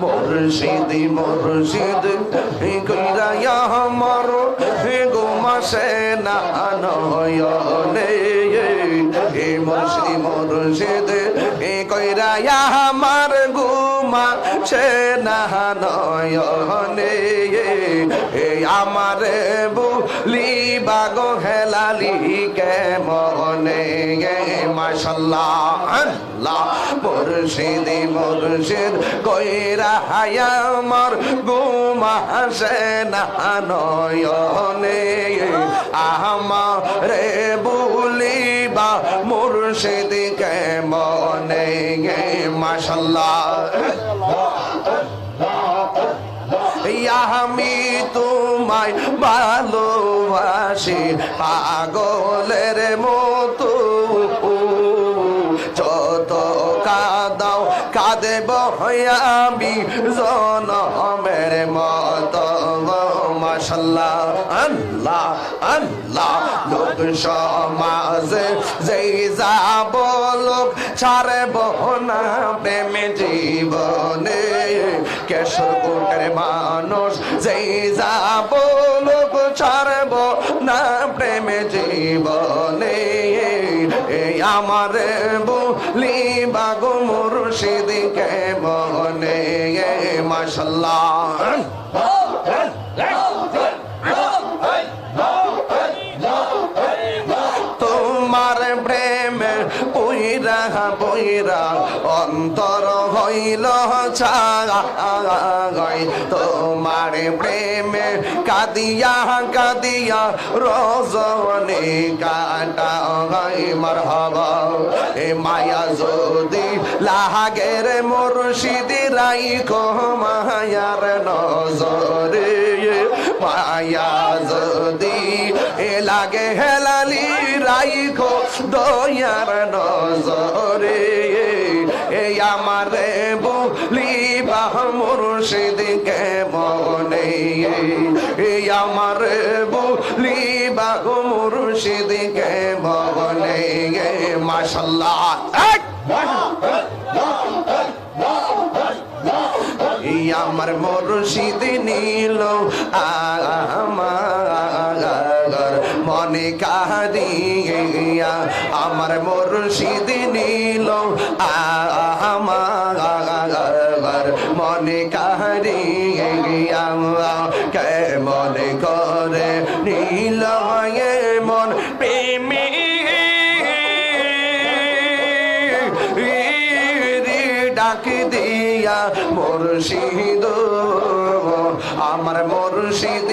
মুর্শিদি, মুর্শিদ কইরা আমার গোমাসে না। নয়নে এ মুর্শিদি মুর্শিদ কইরা আমার গুমা সে না। নয়নে এ আমার বুলি বাগো হেলালি কে মনে মাশাল্লাহ আল্লাহ মুর্শিদি মুর্শিদ কইরা হায়া আমার গুমা সে না নয়নে আমারে বুলিবা মুর্শিদ কে মনে মাশাল্লাহ আমি তোমায় ভালোবাসি, পাগলের মতো। যত কাদাও, কাঁদেব আমি জনমের মত। মাসাল্লাহ আল্লাহ আল্লাহ। লোক সমাজে যেই যাব লোক ছাড়ব না প্রেমে জীবনে। কেশর কোটের মানুষ যেই যাব জীবনে আমার বলি বাগো মুর্শিদ কে মনে মাসাল্লাহ পইরা অন্তর হইল ছাই তোমার প্রেমে কাদিয়া কাদিয়া রজনে কাটা গাই মার হবা এ মায়া যদি লাহাগের মুর্শিদি রাইখো মায়ার নজরে। মায়া যদি এ লাগে হেলালি রাইখো দয়ার নজরে। আমার বলি বাহ মুর্শিদ কে মনে? এই আমার বলি বাহ মুর্শিদ কে মনে? মাশাল্লাহ। আমার মুর্শিদ নীল আমার মনে কাদিয়া, আমার মুর্শিদ নীল আমার মনে আমরা কে মনে করে নীল মন প্রেমী? ডাক দিয়া মুর্শিদ আমার মুর্শিদ